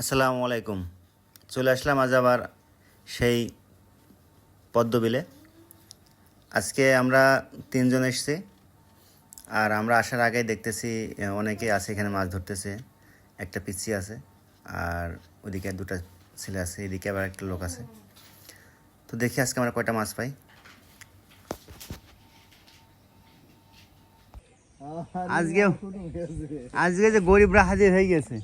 আসসালামু আলাইকুম। চলে আসলাম আজ আবার সেই পদ্মবিলে। আজকে আমরা তিনজন এসেছি আর আমরা আসার আগেই দেখতেছি অনেকে আছে এখানে মাছ ধরতেছে, একটা পিচ্ছি আছে আর ওদিকে দুটো ছেলে আছে, এদিকে আবার একটা লোক আছে। তো দেখি আজকে আমরা কয়টা মাছ পাই। আজকে আজকে যে গরিবরা হাজির হয়ে গেছে।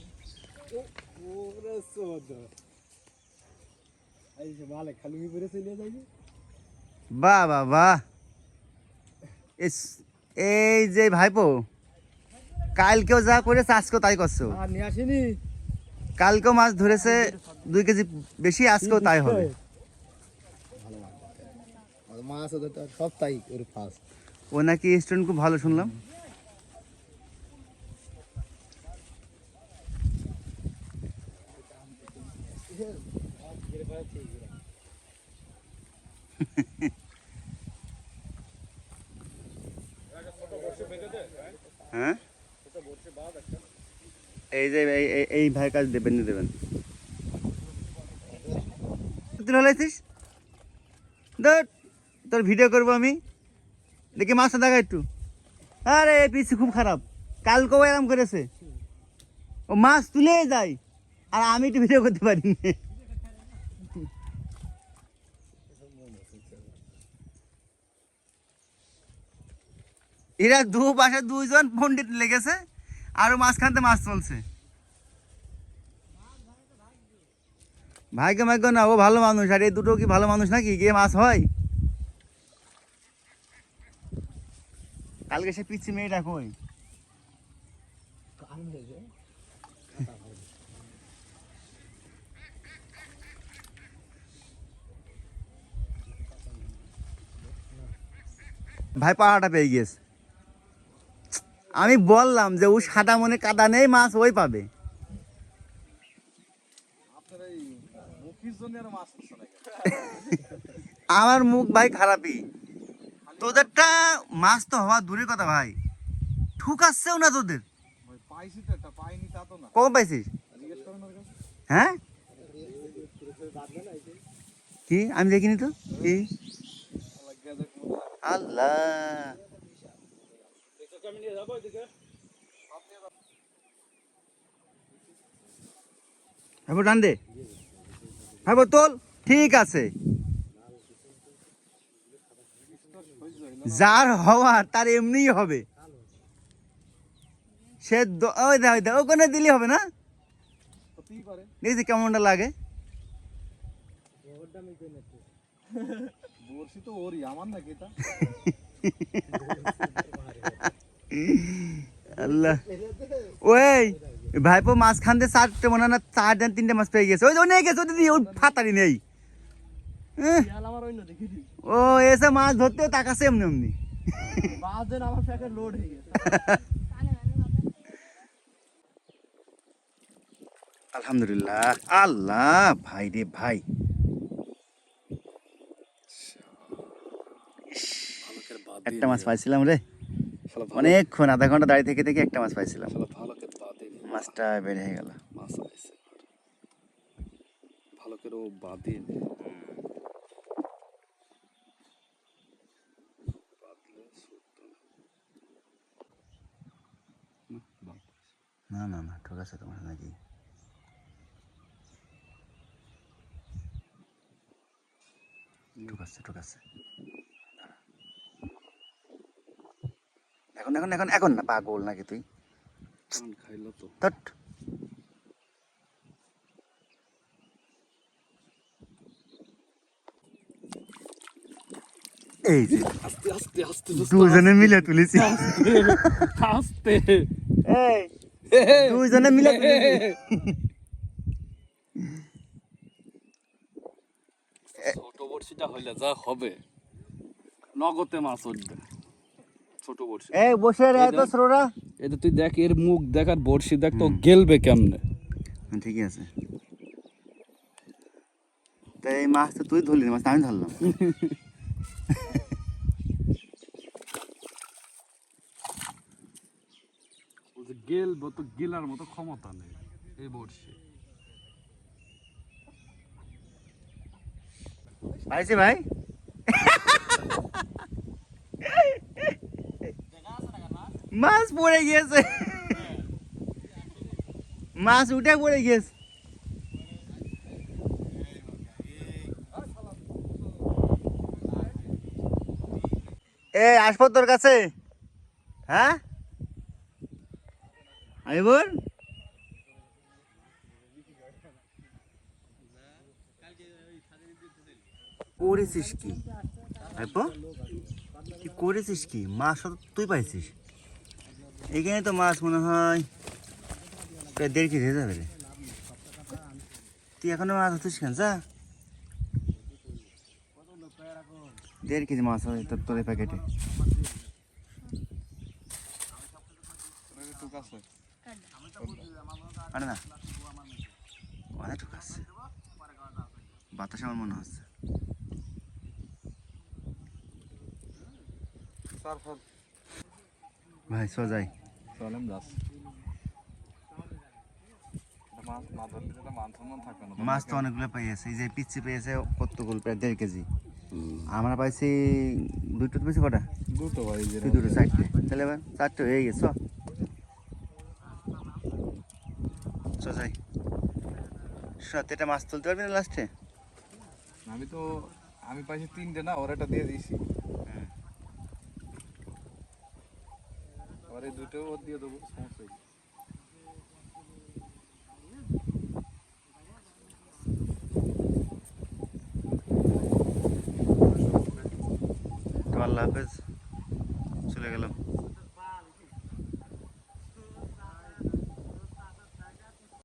বাহ বাহ বাহ এই যে ভাইপো কালকেও যা করেছে আজকেও তাই করছ? কালকেও মাছ ধরেছে দুই কেজি বেশি আজকেও তাই হবে। মাছ সব তাই ওর ফার্স্ট ও নাকি স্টুডেন্ট খুব ভালো শুনলাম। হ্যাঁ? এই যে, এই- ভাই কাজ দেবেন না দেবেন। তুই হলাইছিস ধর, তোর ভিডিও করব আমি। দেখি মাছটা দেখা একটু। আরে, পিসি খুব খারাপ। কালকেও এরম করেছে। ও মাছ তুলে যায়। আর আমি একটু ভিডিও করতে পারি এরা দু পাশে দুইজন পন্ডিত লেগেছে, আর মাঝখানতে মাছ চলছে। ভাগ্য ভাগ্য না, ও ভালো মানুষ, আর এই দুটো কি ভালো মানুষ নাকি? গিয়ে মাছ হয়? কালকে সে পিচ্ছি মেয়েটা কই? ভাই পাহাড়টা পেয়ে গিয়েছে। আমি বললাম যে ও সাদা মনে কাদা নেই মাছ ওই পাবে। আমার মুখ ভাই খারাপই। তোদেরটা মাছ তো হওয়া দূরের কথা ভাই। ঠুকাচ্ছেও না তোদের। কখন পাইছিস? হ্যাঁ? কি? আমি দেখিনি তো? কি? আল্লাহ। হ্যাঁ ডান দে হ্যাঁ তোল ঠিক আছে। যার হওয়ার তার এমনিই হবে। সে ওই দে ওই দে ওখানে দিলে হবে না? দেখছি কেমনটা লাগে। বর্ষি তো ওরই আমার নাকি এটা। আল্লাহ। ওই ভাইপো মাছ খানতে চারটে মনে হয় না চার দিন তিনটে মাছ পেয়ে গেছে। ওই যে ও গেছে দিদি ফাতারি নেই। এসে মাছ তাকাছে এমনি এমনি। আলহামদুলিল্লাহ। আল্লাহ ভাই রে ভাই। একটা মাছ পাইছিলাম রে। অনেকক্ষণ আধা ঘণ্টা দাঁড়িয়ে থেকে থেকে একটা মাছ পাইছিলাম। মাছটা বের হয়ে গেল। মাছ আছে ভালোকের ও বাদে না না না ঠিক আছে তোমার নাকি। ঠিক আছে ঠিক আছে এখন এখন এখন এখন না পাগল নাকি তুই? খাইলো তো? তট এই যে আস্তে আস্তে আস্তে দুজনে মিলে তুলেছি। আস্তে এই দুজনে মিলে তুলেছি। ছোট বড়শিটা হইলে যা হবে। নগদে মাছ উঠবে ছোট বড়শি। এই বসে রে তো সরোরা এটা তুই দেখ এর মুখ দেখ আর বড়শি দেখ তো গেলবে কেমনে? হ্যাঁ, ঠিকই আছে। তাই এই মাছ তো তুই ধরলি মাছ আমি ধরলাম। তো গেলার মতো ক্ষমতা নেই এই বড়শি। ভাই। মাছ পড়ে গিয়েছে মাছ উঠে পড়ে গিয়েছে এ আসব তোর কাছে? হ্যাঁ? আমি বল করেছিস কি? কি করেছিস কি? মাছ তুই পাইছিস? এখানে তো মাছ মনে হয় প্রায় দেড় কেজি হয়ে যাবে রে। তুই এখনও মাছ হচ্ছিস কেন, যা। দেড় কেজি মাছ হয় তোর তোর প্যাকেটে। আছে। বাতাস আমার মনে হচ্ছে। ভাই সোজাই চলেন যাস। মাছ তো সম্মান থাকবে না মাছ তো অনেকগুলো পেয়েছে এই যে পিচ্ছি পেয়েছে কতগুলো প্রায় দেড় কেজি। আমরা পাইছি দুটো পেয়েছি কটা? দুটো ভাই দুটো চারটে। তাহলে এবার চারটে হয়ে গেছ সোজাই সত্যি এটা মাছ তুলতে পারবি না লাস্টে? আমি তো আমি পাইছি তিনটে না ওর একটা দিয়ে দিয়েছি। এই দুটো ওর দিয়ে দেবো সমস্যা আল্লাহ হাফেজ চলে গেলাম।